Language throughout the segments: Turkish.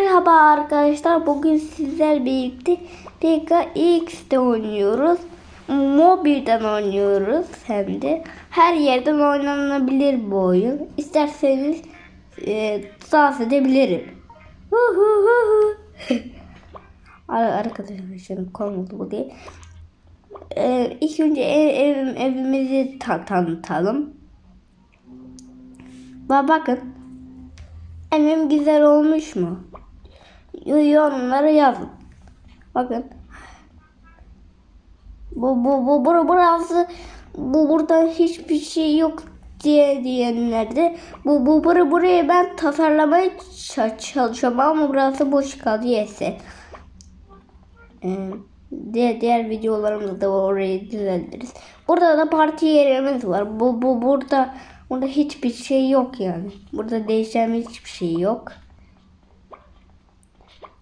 Merhaba arkadaşlar. Bugün sizler birlikte PKX'de oynuyoruz. Mobilden oynuyoruz hem de. Her yerden oynanabilir bu oyun. İsterseniz e, dans edebilirim. Arkadaşlar şimdi konumuz bu değil. Ee, ilk önce ev, ev- evimizi ta- tanıtalım. Ba bakın. Evim güzel olmuş mu? Yorumlara yazın. Bakın. Bu bu bu bura burası bu burada hiçbir şey yok diye diyenler de bu bu bura buraya ben tasarlamaya ça- çalışıyorum ama burası boş kaldı yese. Ee, diğer, diğer videolarımızda da orayı düzenleriz. Burada da parti yerimiz var. Bu bu burada burada hiçbir şey yok yani. Burada değişen hiçbir şey yok.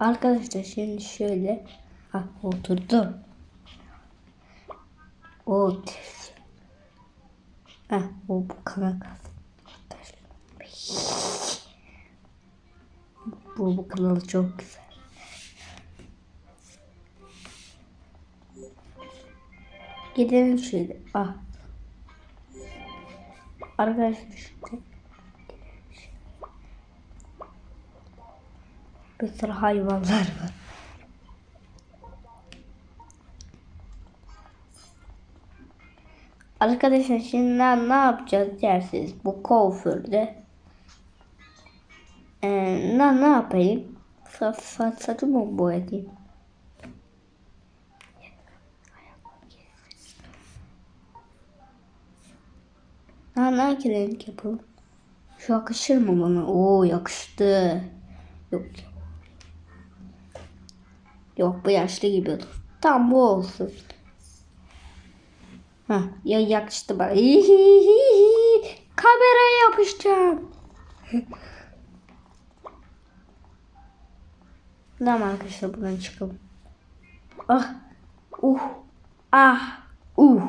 Arkadaşlar şimdi şöyle ah oturdu. O Ah o bu kana. Bu bu kanalı çok güzel. Gidelim şöyle. Ah. Arkadaşlar şimdi. Bir sürü hayvanlar var. Arkadaşlar şimdi ne, yapacağız dersiniz bu kuaförde. Ee, ne, ne yapayım? Sa, sa, saçımı mı boyatayım? Ha, hangi renk yapalım? Şu yakışır mı bana? Oo yakıştı. Yok. Yok bu yaşlı gibi olur. Tam bu olsun. Ha ya yakıştı bana. Kameraya yapışacağım. tamam arkadaşlar buradan çıkalım. Ah. Uh. Ah. Uh.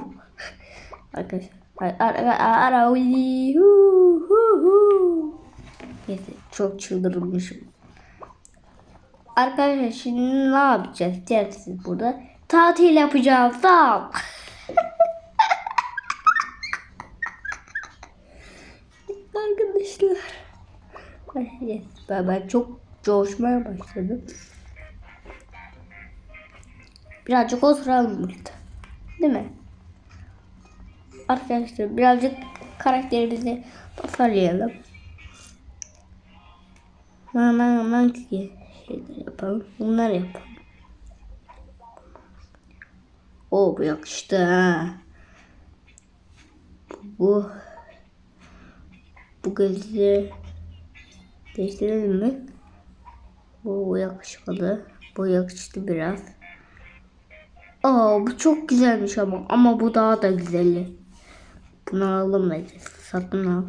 Arkadaşlar. Ara ara. Neyse çok çıldırmışım. Arkadaşlar şimdi ne yapacağız dersiniz burada? Tatil yapacağız. Tamam. Arkadaşlar. Ben, ben çok coşmaya başladım. Birazcık oturalım burada. Değil mi? Arkadaşlar birazcık karakterimizi tasarlayalım. Hemen hemen şeyler yapalım. Bunlar yapalım. O bu yakıştı ha. Bu bu gözleri değiştirelim mi? Bu, bu yakışmadı. Bu yakıştı biraz. Aa bu çok güzelmiş ama ama bu daha da güzeli. Bunu alalım bence. Satın al.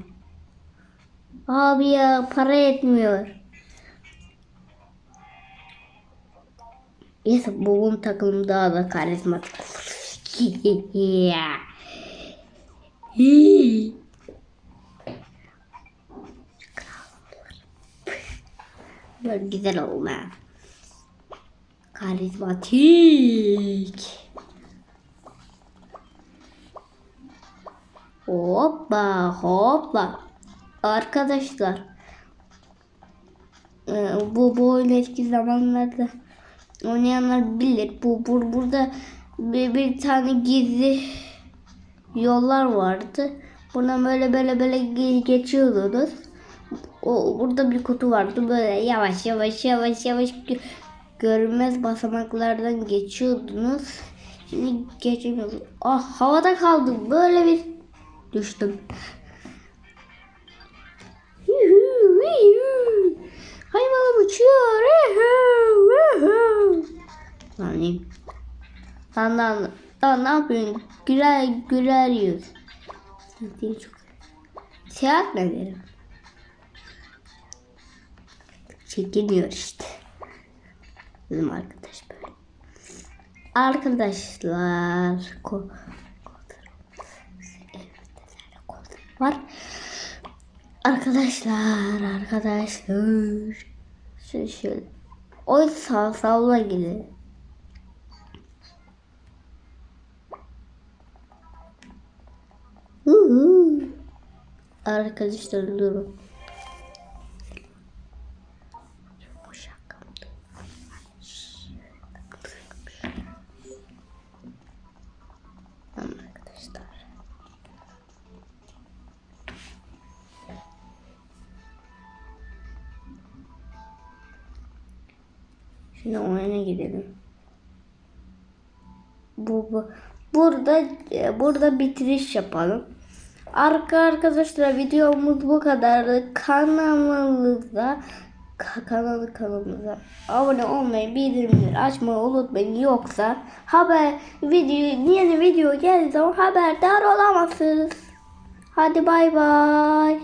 Abi ya para yetmiyor. Neyse bunun takımı daha da karizmatik. Böyle güzel olma. Karizmatik. Hoppa hoppa. Arkadaşlar. e, Bu bu oyun eski zamanlarda oynayanlar bilir. Bu, bu burada bir, bir tane gizli yollar vardı. Buradan böyle böyle böyle ge- geçiyordunuz. O burada bir kutu vardı. Böyle yavaş yavaş yavaş yavaş gö- görünmez basamaklardan geçiyordunuz. Şimdi geçemiyorsunuz. Ah havada kaldım. Böyle bir düştüm. Yani. Lan. Lan ne yapıyorsun? Güler güler yüz. Çok. Seyahat mi edelim? Çekiniyor işte. Bizim arkadaş böyle. Arkadaşlar. Ko var. Arkadaşlar, arkadaşlar. Şöyle şöyle. Oy sağ sağla gidelim. Arkadaşlar durun. Şimdi oyuna gidelim. Bu, bu burada e, burada bitiriş yapalım. Arka arkadaşlar videomuz bu kadardı. Kanalımıza ka- kanalı kanalımıza abone olmayı, bildirimleri açmayı unutmayın. Yoksa haber video yeni video geldiği zaman haberdar olamazsınız. Hadi bay bay.